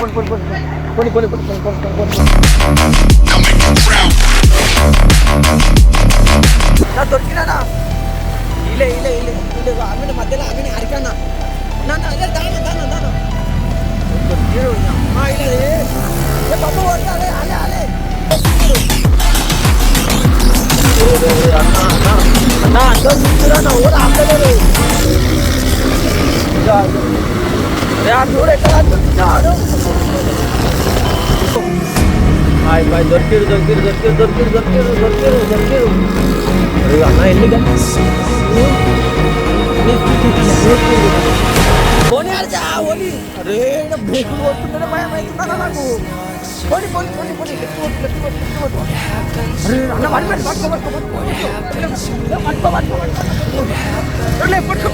పోనీ పోనీ పోనీ పోనీ పోనీ పోనీ పోనీ పోనీ పోనీ పోనీ నా దొరికినానా ఇలే ఇలే ఇలే ఇలే ఆమె మధ్యలో ఆమె అరికన్నా నాన్న అదే దాన దాన దాన దొరికిరు అమ్మా ఇలే ఏ బాబు వస్తాలే అలే అలే అన్నా అన్నా అన్నా అందరూ చూస్తురా నా ఊరు ಬಾಯ್ ಬಾಯ್ ದೊರಕಿರು ದೊರಕಿರು ದೊರಕಿರು ದೊರಕಿರು ದೊರಕಿರು ದೊರಕಿರು ದೊರಕಿರು ಅಣ್ಣ ಎಲ್ಲಿಗ ಮಾಡ್ಕೋ ಮಾಡ್ಕೋ ಮಾಡ್ಕೋ ಮಾಡ್ಕೋ ಮಾಡ್ಕೋ ಮಾಡ್ಕೋ ಮಾಡ್ಕೋ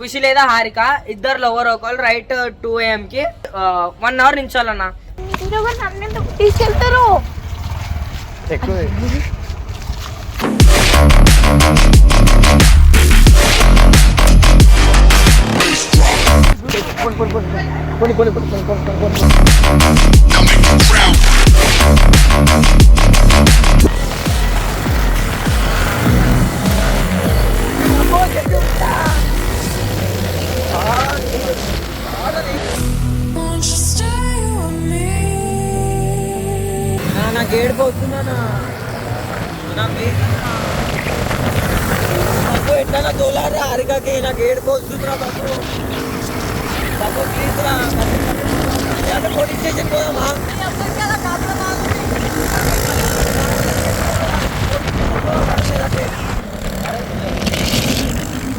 ఖుషి లేదా హారిక? ఇద్దరు ఎవరు ఒకరు రైట్ టూ ఏఎం కి వన్ అవర్ నించాలన్నా తీసుకెళ్తారు? ఎక్కువ. నా ఏడుపు అవుతుందన్నా నాకు ఎట్లా తోలారా అరికాకి నాకు ఏడుపు పోతున్నా బాబు పోలీస్ స్టేషన్ పోదామా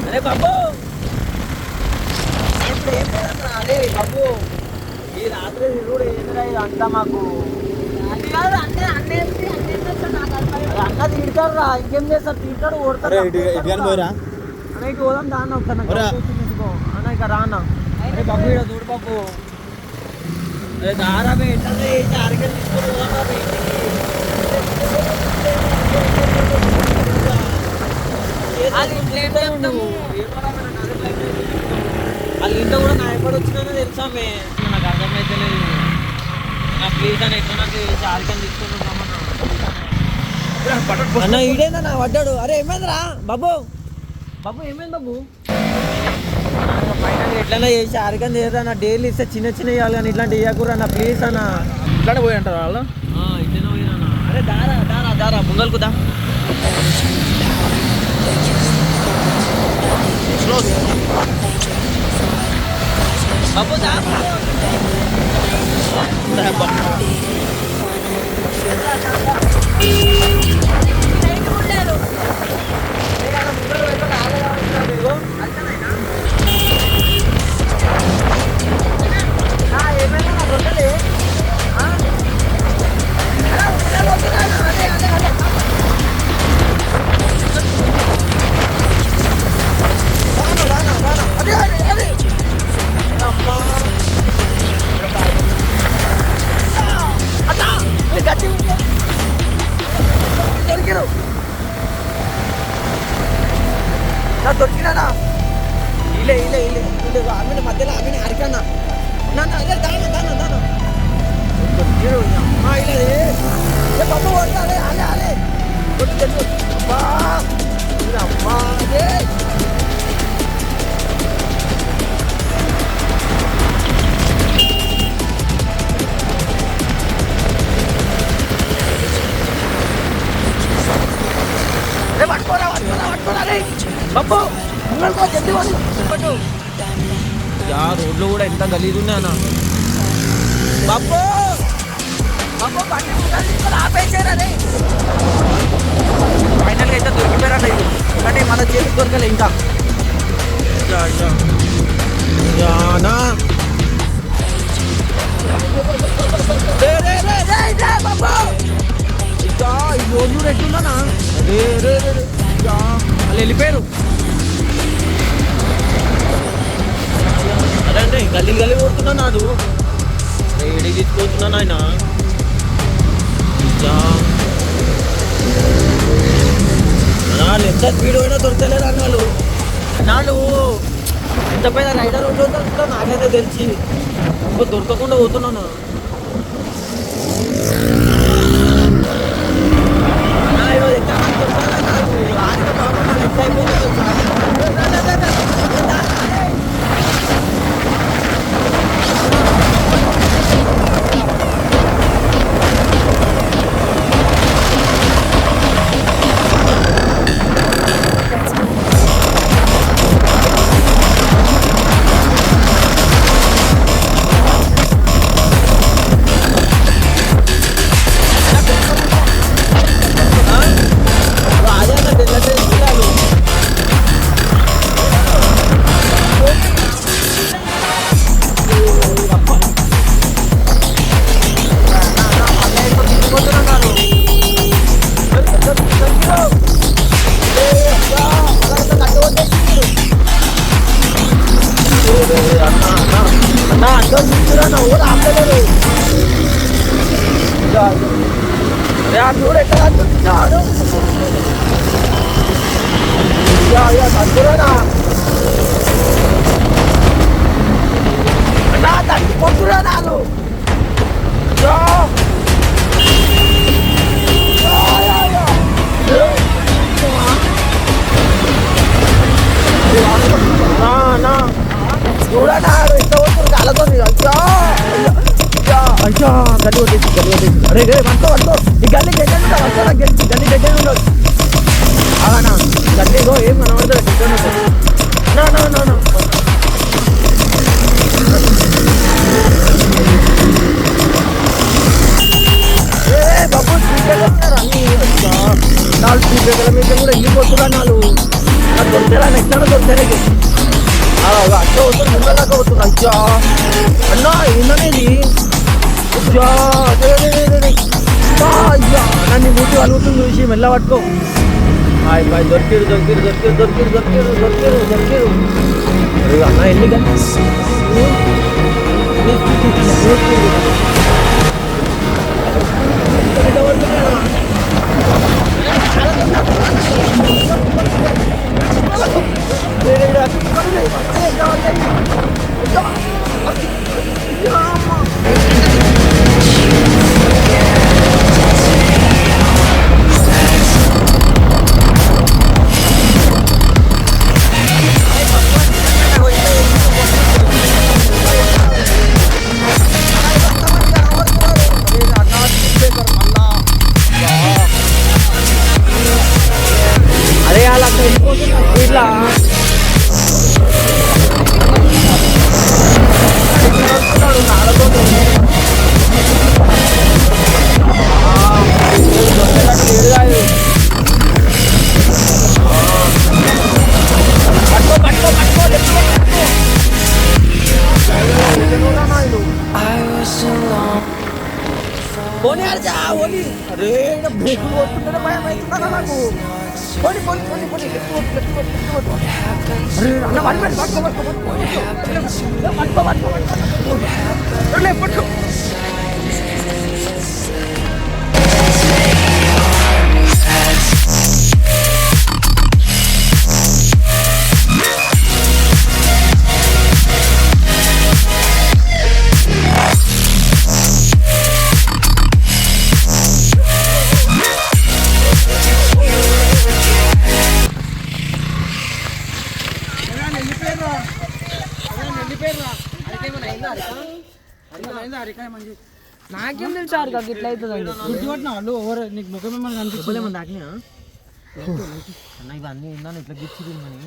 అరే బాబు బాబు ఈ రాత్రి కూడా ఏంద్రా ఇది అంతా మాకు అన్న తిడతారు రా ఇంకేం చేస్తారు తింటాడు ఓడతారు ఇటు పోదాం దాన్న ఒకసారి అన్న ఇక రానా. బాబు ఇక్కడ చూడు బాబు. తీసుకొని పోదాం? వాళ్ళ ఇంట్లో కూడా నా ఎప్పుడు వచ్చినా తెలుసా మే? నాకు అర్థమైతే లేదు. నా ప్లీజ్ అని ఎట్లా నాకు చారికని అన్న ఈడేనా నా పడ్డాడు అరే ఏమైందిరా? బాబు. బాబు ఏమైంది బాబు? ఎట్లైనా చేసి. ఆరికని చేయరా నా డైలీ ఇస్తే చిన్న చిన్న ఇవ్వాలి కానీ ఇట్లాంటి ఇవ్వకూరా నా ప్లీజ్ అన్న. ఇట్లానే పోయి అంటారు వాళ్ళు? ఇట్లనే పోయినా అరే దారా దారా దారా ముంగల్కు దా. బాబు దా. దొరికిరు నా దొరికినానా? ఇలే ఇలే ఇలే. ఇలే ఆమె మధ్యలో ఆమె అరికన్నా పట్టుకోరా పట్టుకోరా పట్టుకోరా పప్పు ముంగడుకో చెప్పి పట్టు యా రోడ్లో కూడా ఎంత గలీజ్ ఉంది అన్న. బాబో! బాబో ఫైనల్గా అయితే దొరికిపోయారట ఇది. అంటే మన చేతికి దొరకలే ఇంకా. యానా ఇంకా ఈ రోజు రెట్లున్నానా వెళ్ళిపోయారు. అరే గల్లీ గల్లీ కొడుతున్నా నాదు ఏడి తీసుకొస్తున్నా నాయన? ఎంత స్పీడ్ అయినా దొరకలేదు అన్నాడు నాడు. ఎంత పైన రైడర్ ఉంటుందో నాకైతే తెలిసి. ఇంకో దొరకకుండా పోతున్నాను ఎంత అయిపోయింది. ఈ గల్లీ దగ్గర ఉంటా వస్తారా గెలిచి గల్లీ దగ్గర ఉండదు అవునా గల్లీలో ఏం కనబడదు దగ్గర ఉంటుంది ఏ బాబు స్పీకర్ అన్ని నాలుగు స్పీకర్ల మీద కూడా వెళ్ళిపోతున్నా నాలుగు నాకు దొరికేలా నెక్స్ట్ దొరికే అట్లా అవుతుంది ముందరదాకా అవుతుంది. అయ్యా. అన్నా ఏందనేది? నన్ను మూతి కలుగుతుంది చూసి మెల్ల పట్టుకో హాయ్ బాయ్ దొరికిరు దొరికిరు దొరికిరు దొరికిరు దొరికిరు దొరికిరు దొరికిరు అరే అన్న ఎన్ని అరే పట్టుకో పట్టుకో పట్టుకో పట్టుకో ఏందని ఇట్లా గిచ్చిరు మని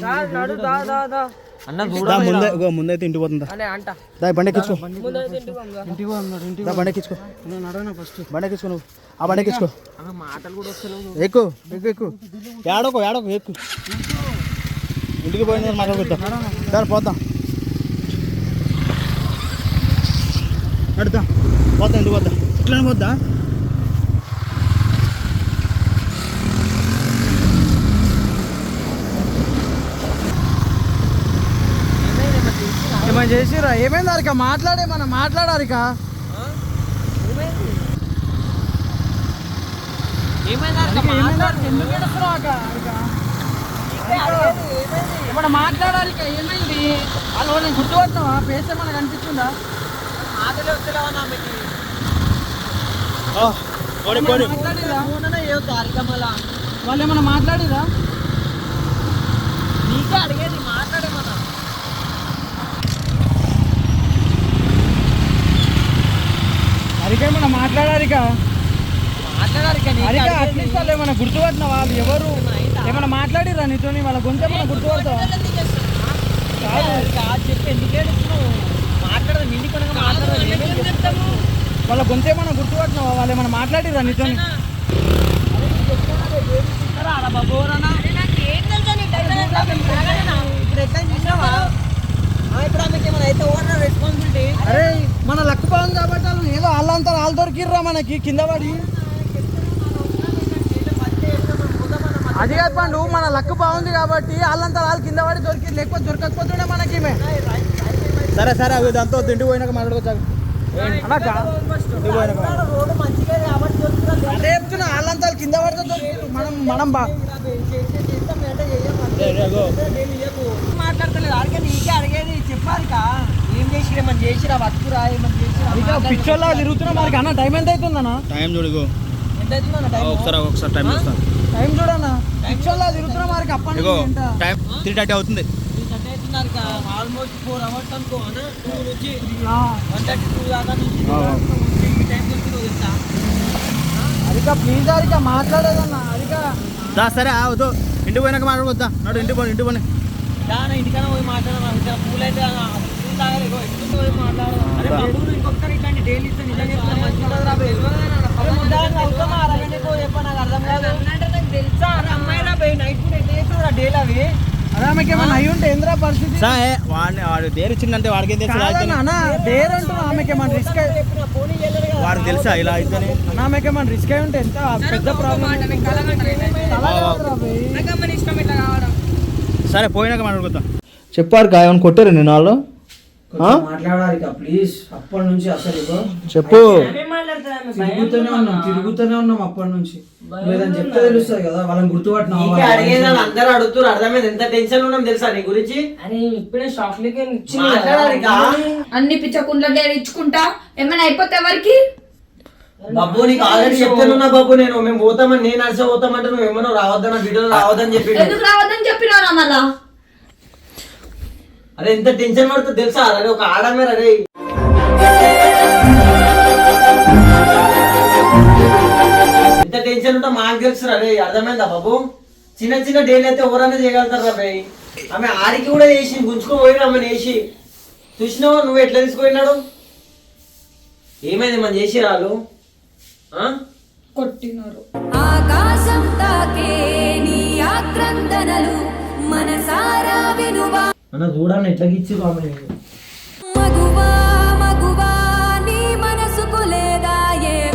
దా, నడు, దా, దా, దా. అన్న దా ముందే ఇగో ముందైతే ఇంటికి పోతుందా? అనే అంట. దా బండి ఎక్కించుకో ముందైతే ఇంటికి పంపుగా. దా బండి ఎక్కించుకో బండి ఎక్కించుకో నువ్వు. ఆ ఏడోకో ఏడోకో ఇంటికి పోయింది మాట్లాడుకుందాం. దాని పోతాం. అడుగుతా పోతా ఇంటికి పోతా. ఇట్లా పోద్దా? ఏమైనా చేసిరా ఏమైంది అరిక? మాట్లాడే మనం మాట్లాడారిక? ఏమన్నా మాట్లాడాలి ఏమైంది? వాళ్ళు నేను గుర్తుపడుతున్నావా పేసే మనకు అనిపిస్తుందా వాళ్ళు ఏమన్నా మాట్లాడిరా? నీకే అడిగేది మాట్లాడేమన్నా అరిక ఏమన్నా మాట్లాడారిక అరిక? అట్లీస్ట్ వాళ్ళు ఏమన్నా గుర్తుపట్టిన వాళ్ళు ఎవరు? ఏమన్నా మాట్లాడిరా నీతోని? వాళ్ళ గొంతు ఏమన్నా గుర్తుపడతావా? చెప్పి ఎందుకు ఏడుస్తున్నావు? వాళ్ళ గొంతు ఏమన్నా గుర్తుపట్టినావా? వాళ్ళు ఏమన్నా మాట్లాడిరా ఏమైనా అయితే ఓవర్ రెస్పాన్సిబిలిటీ అరే మన లక్ బాగుంది కాబట్టి వాళ్ళు ఏదో వాళ్ళంతా వాళ్ళు దొరికిర్రా మనకి కింద పడి. అది కాదు పండు మన లక్ బాగుంది కాబట్టి వాళ్ళంతా వాళ్ళు కింద పడి దొరికి లేకపోతే దొరకకపోతుండే మనకి. సరే సరే అవి దాంతో తిండి పోయినాక మాట్లాడుకోవచ్చు. అదే చెప్తున్నా వాళ్ళంతా వాళ్ళు కింద పడితే దొరికిర్రు మనం మనం బా మాట్లాడతలేదు అడిగే నీకే అడిగేది చెప్పాలికా? ఏం చేసిరా ఏమని చేసిరా బతుకురా ఏమని చేసిరా పిచ్చోళ్ళ తిరుగుతున్నా మనకి అన్న టైం ఎంత అవుతుందన్నా టైం చూడుగో ఎంత అవుతుందన్న టైం ఒకసారి ఒకసారి టైం చూస్తాను టైం చూడన్నా. పిచ్చోళ్ళ తిరుగుతున్నా మనకి అప్పటి? టైం త్రీ థర్టీ అవుతుంది. ఆల్మోస్ట్ ఫోర్ అవర్స్ అనుకో టూ నుంచి ఆ, వన్ థర్టీ టూ దాకా నుంచి టైం తెలుసా? ప్లీజ్ అరిక మాట్లాడేదన్నా అరిక. దా సరే అవద్దు ఇంటికి పోయినాక మాట్లాడుకోవద్దా నాడు ఇంటికి పోయి ఇంటికి పోయి దాని ఇంటికన్నా పోయి మాట్లాడదాం ఇక్కడ పూలు అయితే పూలు తాగాలి ఇగో ఇంటికి పోయి మాట్లాడదాం. అరే ఇంకొకసారి ఇట్లాంటి డైలీ ఇస్తే నిజంగా మంచిగా రా నాకు అర్థం కాదు. తెలుసా? అమ్మాయి రా నైట్ ఎట్లా డేలు అవి? వాడిని వాడు దేని ఇచ్చిందంటే వాడికి ఏం తెలుసు? ఇలా ఆమెకి ఏమైనా రిస్క్ వాడికి తెలుసా? ఇలా అయి ఉంటే ఎంత పెద్ద ప్రాబ్లం సరే పోయినాక మాట్లాడుకోద్దాం చెప్పారు ఏమైనా కొట్టారు నేను వాళ్ళు చెప్పు. తిరుగుతూనే ఉన్నాం తిరుగుతూనే ఉన్నాం అప్పటి నుంచి. లేదని చెప్తే తెలుస్తుంది కదా వాళ్ళని గుర్తుపట్టినా అడిగేది అందరూ అడుగుతారు అర్థమైంది? ఎంత టెన్షన్ ఉన్నాం తెలుసా నీ గురించి? ఇప్పుడే షాప్. అన్ని పిచ్చకుండా ఇచ్చుకుంటా? ఏమైనా అయిపోతే ఎవరికి? బాబు నీకు ఆల్రెడీ చెప్తానున్నా బాబు నేను. మేము పోతామని నేను నడిచే పోతామంటే నువ్వు ఏమన్నా రావద్దన్న వీడియో రావద్దని చెప్పి ఎందుకు రావద్దని చెప్పినారా మళ్ళా? అరే ఎంత టెన్షన్ పడుతుంది తెలుసా? అరే ఒక ఆడమే అరే ఎంత టెన్షన్ ఉంటే మాకు తెలుసు అరే అర్థమైందా బాబు? చిన్న చిన్న డేలు అయితే ఎవరన్నా చేయగలుగుతారు రా భయ్ ఆమె ఆడికి కూడా వేసి గుంజుకుపోయిన పోయిన ఆమెను వేసి చూసినావా నువ్వు ఎట్లా తీసుకుపోయినాడు? ఏమైంది మనం చేసి రాళ్ళు ఆ? కొట్టినారు. ఆకాశం తాకే నీ ఆక్రందనలు మనసారా వినువా? అన్న చూడన్న ఎట్లా ఆమె?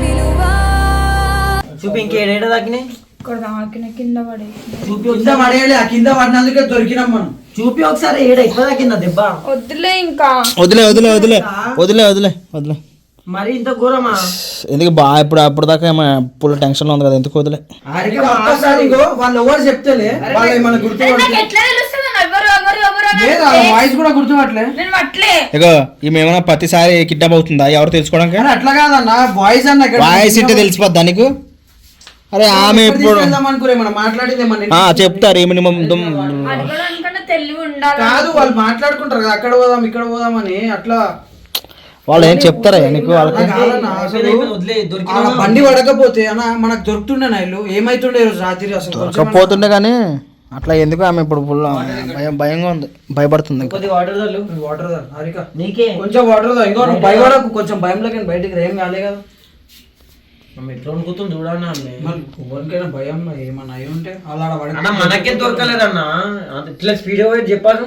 విలువా? చూపి ఇంకేడేడ తగ్గినాయి ఇక్కడ దాకిన కింద పడే. చూపి కింద ఒకసారి. పడేయాలి ఆ కింద పడినందుకే దొరికినాం మనం. చూపి ఒకసారి ఏడ ఎట్లా తగ్గిందా దెబ్బ? వద్దులే ఇంకా. వదిలే వదిలే వదిలే వదిలే వదిలే వదిలే. మరి ఇంత ఘోరమా? ఎందుకు బాగా ఇప్పుడు అప్పుడు దాకా ఫుల్ టెన్షన్లో ఉంది కదా ఎందుకు వదిలే? వాళ్ళు ఎవరు చెప్తేలే వాళ్ళు నాకు వాయిస్ కూడా నేను పట్లే ఇగో ఈమె ఏమైనా ప్రతిసారి కిడ్నాప్ అవుతుందా? ఎవరు తెలుసుకోవడానికి? అట్లా కాదన్న. వాయిస్ అన్న వాయిస్ ఇంటే తెలిసిపోద్దా నీకు? అరే ఆమె ఇప్పుడు చెప్తారు ఏమి కాదు వాళ్ళు మాట్లాడుకుంటారు కదా అక్కడ పోదాం ఇక్కడ పోదాం అని అట్లా. వాళ్ళు ఏం చెప్తారా నీకు? వాళ్ళకి అట్లా బండి పడకపోతే అన్న మనకు దొరుకుతుండే ఇల్లు ఏమైతుండే ఈ రోజు రాత్రి అసలు? కొంచెం కాకపోతుండే కానీ అట్లా ఎందుకు ఆమె ఇప్పుడు ఫుల్ భయం భయంగా ఉంది భయపడుతుంది వాటర్ వాటర్ నీకే. కొంచెం వాటర్ దా ఇంకో భయపడకు కొంచెం భయంలోకి బయటికి ఏం కాలే కదా. ఎట్లా అనుకుతుంది చూడన్నా ఎవరికైనా భయం ఏమన్నా అయి ఉంటే అలా అన్న మనకే దొరకలేదన్న? అంత ఇట్లా స్పీడ్ పోయి చెప్పాను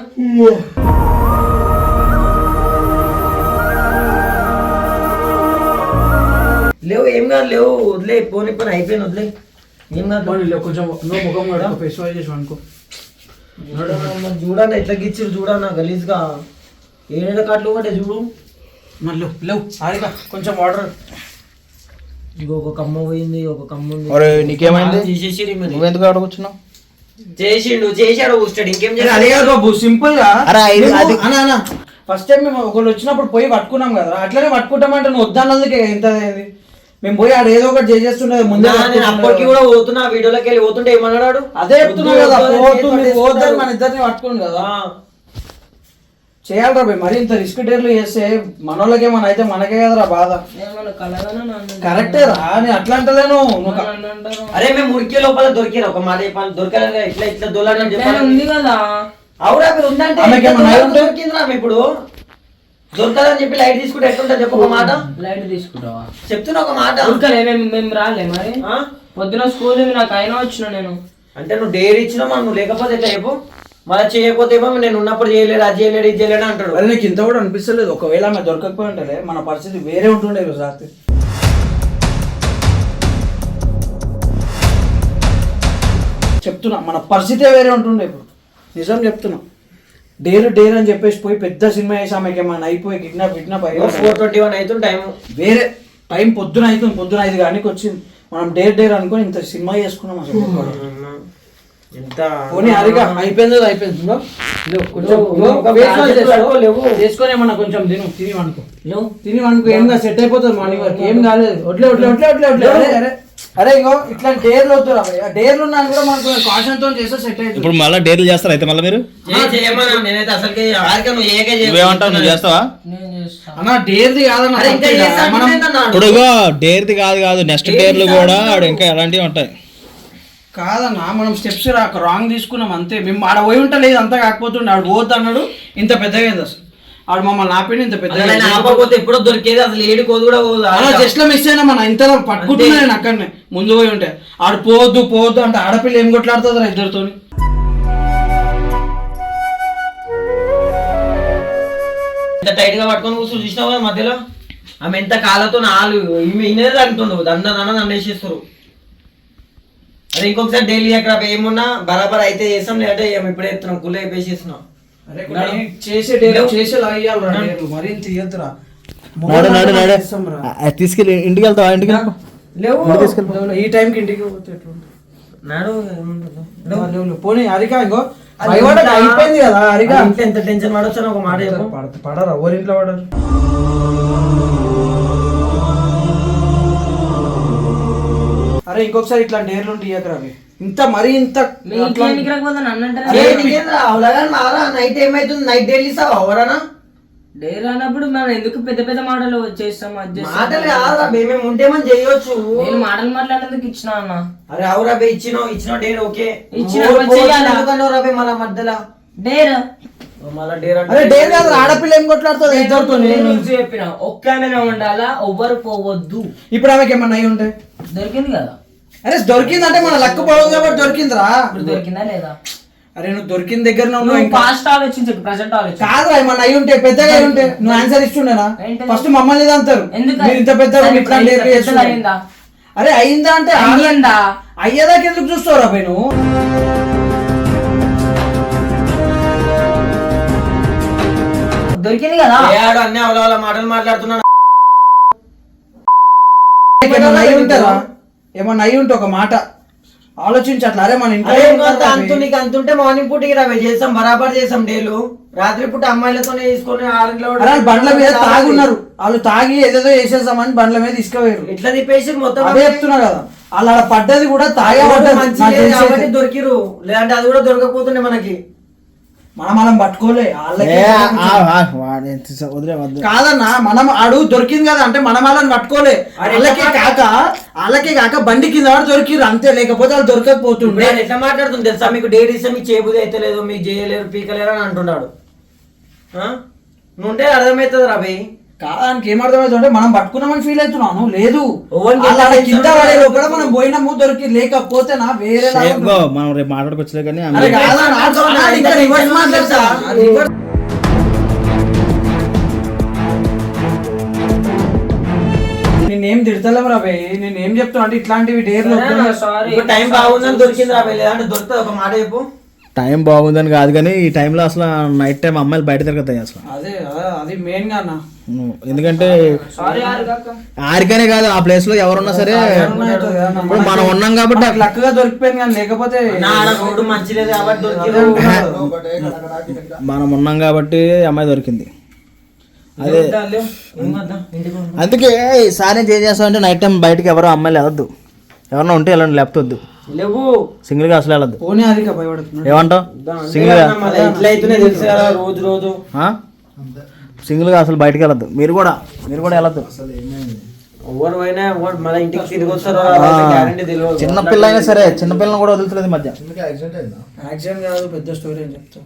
లేవు ఏం కాదు లేవు. వదిలే పోనీ పని అయిపోయింది వదిలే. కొంచెం నువ్వు ముఖం కూడా ఫేస్ వాష్ చేసి అనుకో మరి చూడన్న ఎట్లా గిచ్చిరు చూడన్న గలీజ్గా. ఏడేళ్ళ కాట్లు ఒకటే చూడు. మళ్ళీ లేవు హారిక కొంచెం వాటర్ ఇగో ఒక కమ్మ పోయింది ఒక కమ్మ ఉంది. నీకేమైంది? తీసేసిరి మరి. నువ్వెందుకు అక్కడికి వచ్చినావు చేసిండు చేశాడు కూర్చాడు ఇంకేం అదే చేయాలి కాదు బాబు సింపుల్గా అరే, అది- ఫస్ట్ టైం మేము ఒకళ్ళు వచ్చినప్పుడు పోయి పట్టుకున్నాం కదా అట్లనే పట్టుకుంటామంటే నువ్వు వద్దన్నందుకే ఇంత అయింది మేము పోయి ఆడ ఏదో ఒకటి చేసేస్తున్నది ముందే నేను అప్పటికి. కూడా పోతున్నా వీడియోలోకి వెళ్ళి పోతుంటే ఏమన్నాడు అదే చెప్తున్నా కదా వద్దు అని పోతు చేతులు మీరు పోద్దని పట్టేసుకున్నాడు. మన ఇద్దరిని పట్టుకోండి కదా ఆ, చేయాలి రా భయ్, మరి ఇంత రిస్క్ టేర్లు చేస్తే మనోళ్ళకి ఏమన్నా అయితే మనకే కదరా బాధ కరెక్టే రా నేను అట్లా అంటలేను. అరే మేము ఉడికే లోపల దొరికిరా ఒక మాట చెప్పాలి దొరకలేదు ఇట్లా ఇట్లా దొల్లాడని నేను చెప్పాలి ఉంది కదా అవురా ఉందంటే? దొరికిందిరా ఇప్పుడు దొరకదని చెప్పి లైట్ తీసుకుంటే ఎట్లుంటుంది చెప్పు ఒక మాట. లైట్ తీసుకుంటావా? చెప్తున్నా ఒక మాట. ఉరకలే మేము మేము రాలే మరి? పొద్దున స్కూల్ నాకు అయినా వచ్చిన నేను. అంటే నువ్వు డేర్ ఇచ్చినా మనం నువ్వు లేకపోతే ఎట్లా చెప్పు? మళ్ళీ చేయకపోతే ఏమో నేను ఉన్నప్పుడు చేయలేడు అది చేయలేడు ఇది చేయలేడు అంటాడు. మరి నీకు ఇంత కూడా అనిపిస్తలేదు? ఒకవేళ ఆమె దొరకకపోయి ఉంటే మన పరిస్థితి వేరే ఉంటుండే రాత్రి. చెప్తున్నా మన పరిస్థితే వేరే ఉంటుండే ఇప్పుడు. నిజం చెప్తున్నా. డేరు డేర్ అని చెప్పేసి పోయి పెద్ద సినిమా వేసి ఆమెకి ఏమైనా అయిపోయి కిడ్నాప్ కిడ్నాప్ అయ్యి ఫోర్ ట్వంటీ వన్ అవుతుంది టైం వేరే టైం పొద్దున అవుతుంది పొద్దున ఐదు కానీ వచ్చింది. మనం డేర్ డేర్ అనుకొని ఇంత సినిమా చేసుకున్నాం అసలు. ఎంత పోనీ హరిగా అయిపోయింది అయిపోయింది. చేసుకొని ఏమన్నా కొంచెం తిను తిని అనుకో తిని అనుకో ఏం కాదు సెట్ అయిపోతుంది మార్నింగ్ వరకు. ఏం కాలేదు. వడ్లే వడ్లే వడ్లే వడ్లే. వడ్లే అరే ఇంకో ఇట్లా డేర్లు వద్దురా డేర్లు ఉన్నా కూడా మనకు కాషన్తో చేస్తే సెట్ అవుతుంది ఇప్పుడు మళ్ళీ డేర్లు చేస్తారు అయితే మళ్ళీ మీరు? చేయ- చేయమన్నా నేనైతే అసలుకి ఆరిక నువ్వు ఏకే చేయకు. నువ్వేమంటావు? నువ్వు చేస్తావా? నేను చేస్తా. అన్న డేర్ది కాదన్న అరే ఇంకా చేస్తా మనం అంటున్నాను. ఇప్పుడు ఇగో డేర్ది కాదు కాదు నెక్స్ట్ డేర్లు కూడా ఆడ ఇంకా ఎలాంటివి ఉంటాయి? కాదన్న మనం స్టెప్స్ రాంగ్ తీసుకున్నాం అంతే. మేము ఆడ పోయి ఉంటే లేదు అంతా కాకపోతుండే. ఆడు పోద్దు అన్నాడు ఇంత పెద్దగా అయింది అసలు. ఆడు మమ్మల్ని ఆపిండి ఇంత పెద్దగా అసలు ఆయన అయింది. ఆపకపోతే ఎప్పుడో దొరికేది అసలు ఏడు కోదు కూడా పోదు అలా జస్ట్లో మిస్ అయినా మన ఇంత పట్టుకుంటున్నా నేను అక్కడనే. ముందు పోయి ఉంటే. ఆడు పోవద్దు పోవద్దు అంటే ఆడపిల్ల ఏం కొట్లాడుతుంది రా ఇద్దరితో? ఎంత టైట్గా పట్టుకొని కూర్చొని చూసినావు కదా మధ్యలో? ఆమె ఎంత కాళ్ళతో నాలుగు ఈమె ఇనేది అంటుండు దండ దండ దండేసేస్తారు అదే ఇంకొకసారి డైలీ అక్కడ ఏమున్నా బరాబర్ అయితే చేస్తాం లేదంటే ఇప్పుడే ఎత్తున్నాం కుళ్ళ అయిపోయేసేస్తున్నాం చేసే తీసుకెళ్ళి ఇంటికి వెళ్తావా? ఇంటికి. లేవు. ఈ టైంకి ఇంటికి పోతే? నాడు. పోనీ హరిక ఇంకో అయిపోయింది కదా ఇంట్లో ఎంత టెన్షన్ పడొచ్చు ఒక మాట పడరా. పడరు అరే ఇంకొకసారి ఇట్లా డేర్లు ఉంటే ఇయ్యకరా అవి. ఇంత మరీ ఇంత నైట్ ఏమైతుంది? నైట్ డైలీ ఇస్తావా? ఎవరన్నా? డేర్ అన్నప్పుడు మనం ఎందుకు పెద్ద పెద్ద మాటలు చేస్తాం. మాటలు కాదురా బే మేము ఉంటే మనం చేయొచ్చు. నేను మాటలు మాట్లాడేందుకు ఇచ్చిన అన్న? అరే అవురా బే ఇచ్చినావు ఇచ్చినావు డేర్ ఓకే. ఇచ్చిన, బే మళ్ళా మధ్యలో? డేర్. మళ్ళా డేర్ అరే డేర్ కాదు ఆడపిల్ల ఏం కొట్లాడుతుంది? చెప్పిన ఒక్క ఆమెనే ఉండాలా? ఎవ్వరు పోవద్దు. ఇప్పుడు ఆమెకి ఏమన్నా అయి ఉంటే? దొరికింది కదా. అరే దొరికిందంటే మన లక్కు పోవద్దు కాబట్టి దొరికిందిరా. దొరికిందా లేదా? అరే నువ్వు దొరికిన దగ్గర నువ్వు పాస్ట్ ఆలోచించు ప్రజెంట్ ఆలోచించు కాదురా ఏమన్నా అయి ఉంటే పెద్దగా అయి ఉంటే నువ్వు ఆన్సర్ ఇస్తుండేనా? ఫస్ట్ మమ్మల్ని అంటారు. ఎందుకు మీరు ఇంత పెద్ద? అరే అయిందా అంటే అయ్యిందా? అయ్యేదాకా ఎందుకు చూస్తావురా పోయి నువ్వు? దొరికింది కదా? అన్ని అవలవల మాటలు మాట్లాడుతున్నాడు? ఏమన్నా అయి ఉంటే ఒక మాట. ఆలోచించి అట్లా అరే మన ఇంట్లో అరే అంత? నీకు అంతుంటే మార్నింగ్ బే చేస్తాం బరాబర్ చేస్తాం డేలు. రాత్రి పూట అమ్మాయిలతోనే తీసుకొని ఆరింట్లో అరే వాళ్ళు బండ్ల మీద తాగున్నారు. వాళ్ళు తాగి ఏదేదో వేసేసామని బండ్ల మీద తీసుకుపోయారు. ఎట్లా తిప్పేసి మొత్తం అదే చెప్తున్నా కదా. వాళ్ళు ఆడ పడ్డది కూడా తాగే పడ్డది. మంచి నాకు కాబట్టి. దొరికిరు లేదంటే అది కూడా దొరకకపోతుండే మనకి. మనం మనం పట్టుకోలే కాదన్నా మనం ఆడు దొరికింది కదా అంటే మనం వాళ్ళని పట్టుకోలే వాళ్ళకి కాక వాళ్ళకి కాక బండి కింద వాడు దొరికిరు అంతే లేకపోతే వాళ్ళు దొరకకపోతుండే. ఆయన ఎట్లా మాట్లాడుతుంది తెలుసా? మీకు డేట్ ఇస్తే మీకు చేయబుద్ధి అయితే లేదు మీకు చేయలేరు పీకలేరు అని అంటున్నాడు. ఆ? నువ్వుంటే అర్థమవుతుంది రా బయ్ కాదానికి ఏం అర్థమవుతుందంటే మనం పట్టుకున్నామని ఫీల్ అవుతున్నాను లేదు. కింద తెలుసా? పడే లోపల మనం పోయినాము దొరికి లేకపోతే నా వేరే మనం రేపు మాట్లాడుకోవచ్చులే కానీ నేనేం తిడతలేము రా భయ్ నేనేం చెప్తున్నా అంటే ఇట్లాంటివి డేర్లు టైం బాగుందని దొరికింది రా బయ్ లేదంటే దొరుకుతుంది. ఒక మాట చెప్పు. టైం బాగుందని కాదు కానీ ఈ టైంలో అసలు నైట్ టైం అమ్మాయిలు బయట తిరుగుతాయి అసలు. అదే అదే- అది మెయిన్గా అన్న. ఎందుకంటే ఆరికనే కాదు ఆ ప్లేస్లో ఎవరున్నా సరే ఇప్పుడు మనం ఉన్నాం కాబట్టి లక్కగా దొరికిపోయింది కానీ లేకపోతే మనం ఉన్నాం కాబట్టి అమ్మాయి దొరికింది. అదే అందుకే ఈసారి ఏం చేస్తాం అంటే నైట్ టైం బయటకి ఎవరు అమ్మాయిలు వెళ్ళొద్దు. ఎవరన్నా ఉంటే వెళ్ళండి లేకపోతే వద్దు. లేవు. సింగిల్గా అసలు భయపడుతున్నాడు ఏమంటావు? సింగిల్గా రోజు రోజు. సింగిల్గా అసలు బయటకు వెళ్ళొద్దు. మీరు కూడా మీరు కూడా వెళ్ళొద్దు. చిన్న పిల్ల అయినా సరే చిన్న పిల్లని కూడా వదులుతులేదు ఈ మధ్య. యాక్సిడెంట్ కాదు పెద్ద స్టోరీ అని చెప్తా.